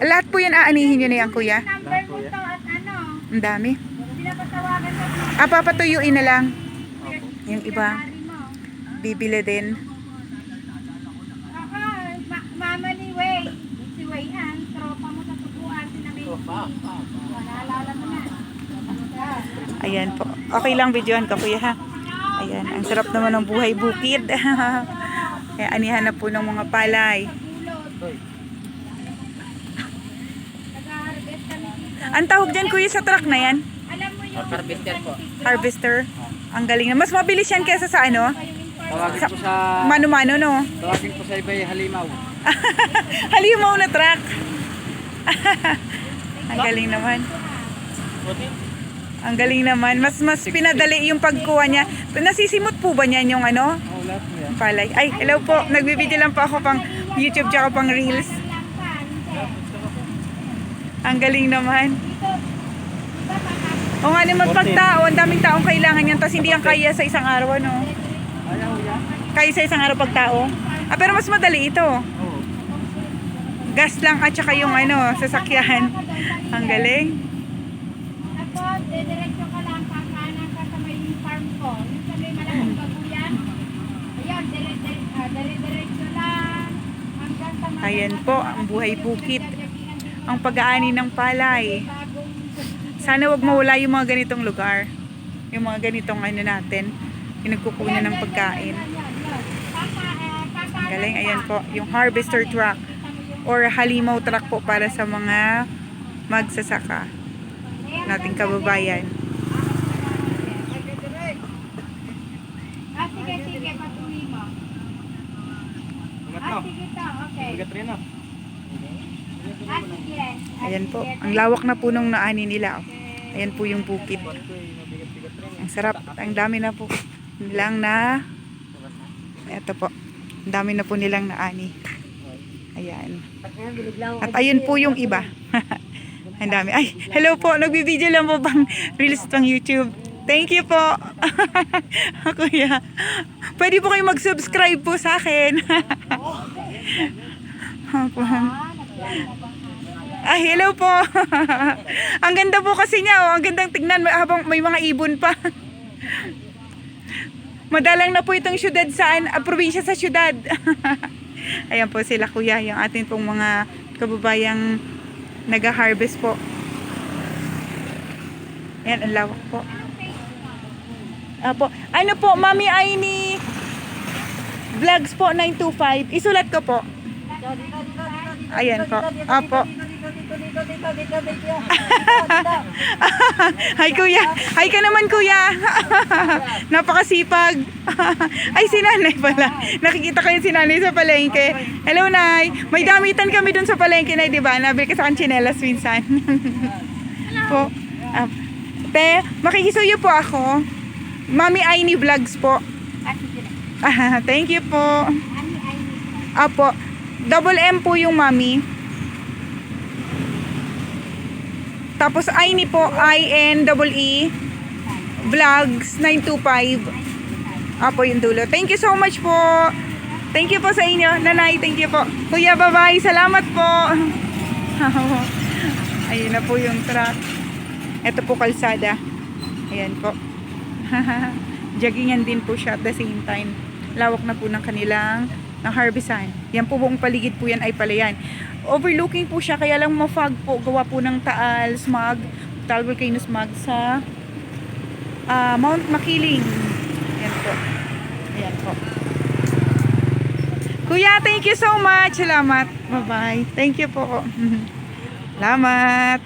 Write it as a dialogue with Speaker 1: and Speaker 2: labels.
Speaker 1: Lahat po yan aanihin nyo na yan, kuya.
Speaker 2: Ano,
Speaker 1: Ang dami. Ah, papatuyuin na lang. Yung iba, bibili din.
Speaker 2: Mama ni Way. Si Way Han, tropa mo sa tubuan, si Namay. Naalala mo na.
Speaker 1: Ayan po. Okay lang videohan ka, kuya, ha? Ayan, ang sarap naman ng buhay bukid. Kaya anihan na po ng mga palay.
Speaker 2: Gulod. Nag-harvest kami dito.
Speaker 1: Ang tawag dyan, kuya, sa truck na yan?
Speaker 2: Alam mo yung
Speaker 3: Harvester po.
Speaker 1: Harvester. Ang galing na. Mas mabilis yan kesa sa ano?
Speaker 3: Tawagin po sa
Speaker 1: Mano-mano, no?
Speaker 3: tawagin po sa iba yung halimaw.
Speaker 1: Halimaw na truck. ang galing naman. Ang galing naman. Mas mas pinadali yung pagkuha niya. Nasisimot po ba niyan yung ano?
Speaker 3: Oh, lahat po yan.
Speaker 1: Palay. Ay, hello po. Nagbibideo lang po ako pang YouTube tsaka pang Reels. Ang galing naman. O nga naman pag tao, ang daming taong kailangan yan, tapos hindi yan kaya sa isang araw, no?
Speaker 3: Ayaw yan.
Speaker 1: Kaya sa isang araw pag tao. Ah, pero mas madali ito. Gas lang at saka yung ano, sasakyan. Ang galing.
Speaker 2: Tapos, diretso ka lang, kakanan ka sa may farm ko. Yung sa may malaking babuyan. Ayan, dire- dire-diretso lang.
Speaker 1: Ayan po, ang buhay bukid. Ang pag-aani ng palay. Sana wag mawala yung mga ganitong lugar. Yung mga ganitong ano natin, pinagkukunan ng pagkain. Ang galing, ayan po, yung harvester truck or halimaw truck po para sa mga magsasaka nating kababayan.
Speaker 2: Ah, sige, sige, patuloy mo.
Speaker 3: Ingat
Speaker 2: Ah,
Speaker 3: no.
Speaker 2: sige to, okay.
Speaker 3: Ingat rin no.
Speaker 2: Ah, sige. Ah,
Speaker 1: Ayan po, ang lawak na po nung naani nila. oh. Ayan po yung bukid. Ang sarap, ang dami na po nilang na Ito po. Ang dami na po nilang naani. Ayan. At ayun po yung iba. ang dami. Ay, hello po. Nagbibideo lang po bang reels pang YouTube. Thank you po. Kuya. Pwede po kayo mag-subscribe po sa akin. Opo. Ah, hello po. ang ganda po kasi niya, oh. Ang gandang tignan habang may mga ibon pa. Madalang na po itong syudad saan, ah, probinsya sa syudad. Ayan po sila kuya, yung atin pong mga kababayang nag-harvest po. Ayan, ang lawak po. Apo. Ano po, Mami Aini Vlogs po 925. Isulat ko po. Ayan po. Apo. Hi kuya. Hi ka naman kuya. Napakasipag. Ay si nanay pala. Nakikita ko yung si nanay sa palengke. Hello nay. May damitan kami dun sa palengke nay, di ba? Nabili ka sa akin tsinelas minsan. po. Ah, te, makikisuyo po ako. Mami Aini Vlogs po.
Speaker 2: Ah,
Speaker 1: thank you po. Apo. Double M po yung mami. Tapos Aini po, I-N-E-E. Vlogs 925. Apo yung dulo. Thank you so much po. Thank you po sa inyo. Nanay, thank you po. Kuya, bye-bye. Salamat po. Ayun na po yung truck. Ito po kalsada. Ayan po. Joggingan din po siya at the same time. Lawak na po ng kanilang ng harvestan. Yan po buong paligid po yan ay palayan. Overlooking po siya kaya lang mafog po gawa po ng Taal smog, Taal volcano smog sa ah, Mount Makiling. Yan po. Ayan po. Kuya, thank you so much. Salamat. Bye-bye. Thank you po. Salamat.